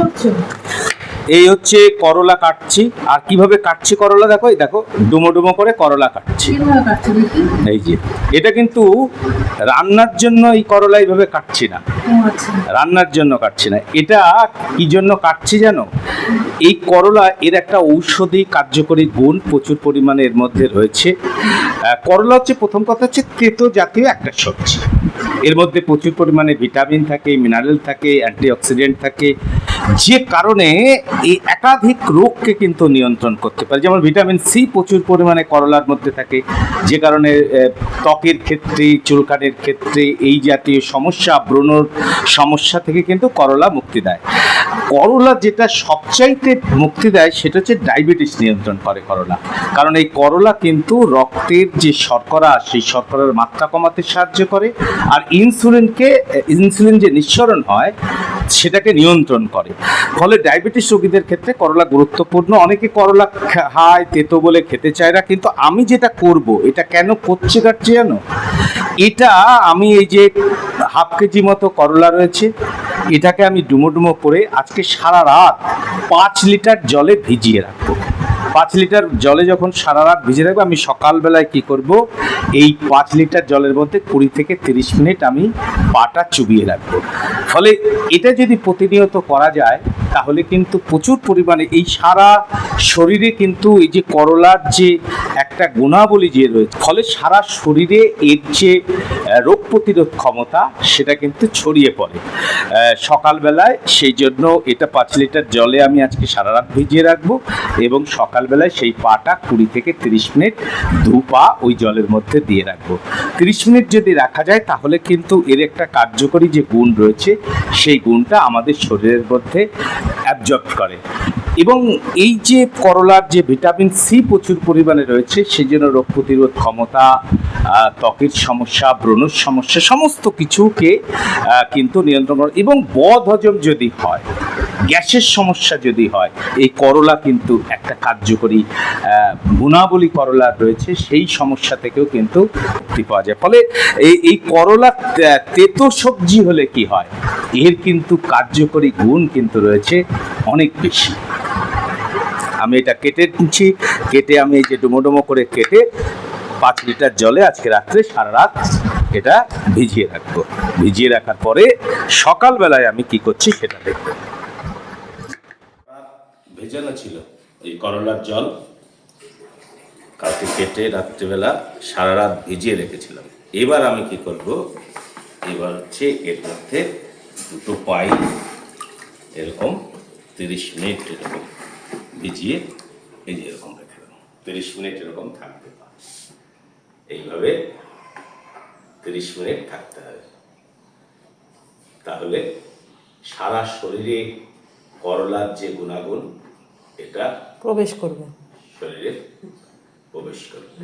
করছ? এই হচ্ছে করলা কাটছি। আর কীভাবে কাটছি করলা? দেখো এই দেখো ডুমো ডুমো করে করলা কাটছি। এই যে এটা কিন্তু রান্নার জন্য এই করলা এইভাবে কাটছি না। আচ্ছা। রান্নার জন্য কাটছি না। এটা কি জন্য কাটছি জানো? এই করলা এর একটা ঔষধি কার্যকরী গুণ প্রচুর পরিমাণে এর মধ্যে রয়েছে। করলা হচ্ছে প্রথম কথা হচ্ছে তেতো জাতীয় একটা সবজি। এর মধ্যে প্রচুর পরিমাণে ভিটামিন থাকে মিনারেল থাকে অ্যান্টিঅক্সিডেন্ট থাকে যে কারণে এই একাধিক রোগকে কিন্তু নিয়ন্ত্রণ করতে পারে। যেমন ভিটামিন সি প্রচুর পরিমাণে করলার মধ্যে থাকে, যে কারণে ত্বকের ক্ষেত্রে, চুলকানের ক্ষেত্রে এই জাতীয় সমস্যা, ব্রণর সমস্যা থেকে কিন্তু করলা মুক্তি দেয়। করলা যেটা সবচাইতে মুক্তি দেয়, সেটা হচ্ছে ডায়াবেটিস নিয়ন্ত্রণ করে করলা। কারণ এই করলা কিন্তু রক্তের যে শর্করা, সেই শর্করার মাত্রা কমাতে সাহায্য করে, আর ইনসুলিনকে ইনসুলিন যে নিঃসরণ হয় সেটাকে নিয়ন্ত্রণ করে। ফলে ডায়াবেটিস রোগীদের ক্ষেত্রে করলা গুরুত্বপূর্ণ। অনেকে করলা খায় তেতো বলে খেতে চায় না। কিন্তু আমি যেটা করব, এটা কেন করছে কাটছে জানো এটা আমি এই যে হাফ কেজি মতো করলা রয়েছে, এটাকে আমি ডুমো ডুমো করে আজকে সারা রাত পাঁচ লিটার জলে ভিজিয়ে রাখব। পাঁচ লিটার জলে যখন সারা রাত ভিজে রাখব, আমি সকালবেলায় কি করব? এই পাঁচ লিটার জলের মধ্যে কুড়ি থেকে তিরিশ মিনিট আমি পাটা চুবিয়ে রাখব। ফলে এটা যদি প্রতিনিয়ত করা যায়, তাহলে কিন্তু প্রচুর পরিমাণে এই সারা শরীরে কিন্তু এই যে করলার যে একটা গুণাবলী যে রয়েছে, ফলে সারা শরীরে এর যে রোগ প্রতিরোধ ক্ষমতা, সেটা কিন্তু ছড়িয়ে পড়ে। সকালবেলায় সেই জন্য এটা পাঁচ লিটার জলে আমি আজকে সারা রাত ভিজিয়ে রাখব এবং সকালবেলায় সেই পাটা কুড়ি থেকে তিরিশ মিনিট দু পা ওই জলের মধ্যে দিয়ে রাখব। তিরিশ মিনিট যদি রাখা যায়, তাহলে কিন্তু এর একটা কার্যকরী যে গুণ রয়েছে, সেই গুণটা আমাদের শরীরের মধ্যে অ্যাবজর্ব করে। এবং এই যে করলার যে ভিটামিন সি প্রচুর পরিমাণে রয়েছে, সেই জন্য রোগ প্রতিরোধ ক্ষমতা ত্বকের সমস্যা, ব্রণর সমস্যা, সমস্ত কিছুকে কিন্তু নিয়ন্ত্রণ করে এবং বদ হজম যদি হয়, গ্যাসের সমস্যা যদি হয়, এই করলা কিন্তু একটা কার্যকরী গুণাবলী করলা রয়েছে, সেই সমস্যা থেকেও কিন্তু মুক্তি পাওয়া যায়। ফলে এই এই করলা তেতো সবজি হলে কি হয়? এর কিন্তু কার্যকরী গুণ কিন্তু রয়েছে অনেক বেশি। আমি এটা কেটে নিচ্ছি। কেটে আমি এই যে ডুমো ডুমো করে কেটে পাঁচ লিটার জলে আজকে রাত্রে সারা রাত এটা ভিজিয়ে রাখব। ভিজিয়ে রাখার পরে সকালবেলায় আমি কি করছি সেটা দেখব। ভেজানো ছিল এই করলার জল। কালকে কেটে রাত্রিবেলা সারা রাত ভিজিয়ে রেখেছিলাম। এবার আমি কি করব? এবার হচ্ছে এর মধ্যে দুটো পাই, এরকম তিরিশ মিনিট এরকম ভিজিয়ে, এই যে এরকম রেখে দেবো। তিরিশ মিনিট এরকম থাকবে। এইভাবে তিরিশ মিনিট থাকতে হবে। তাহলে সারা শরীরে করলার যে গুণাগুণ এটা প্রবেশ করবে। শরীরে প্রবেশ করবে।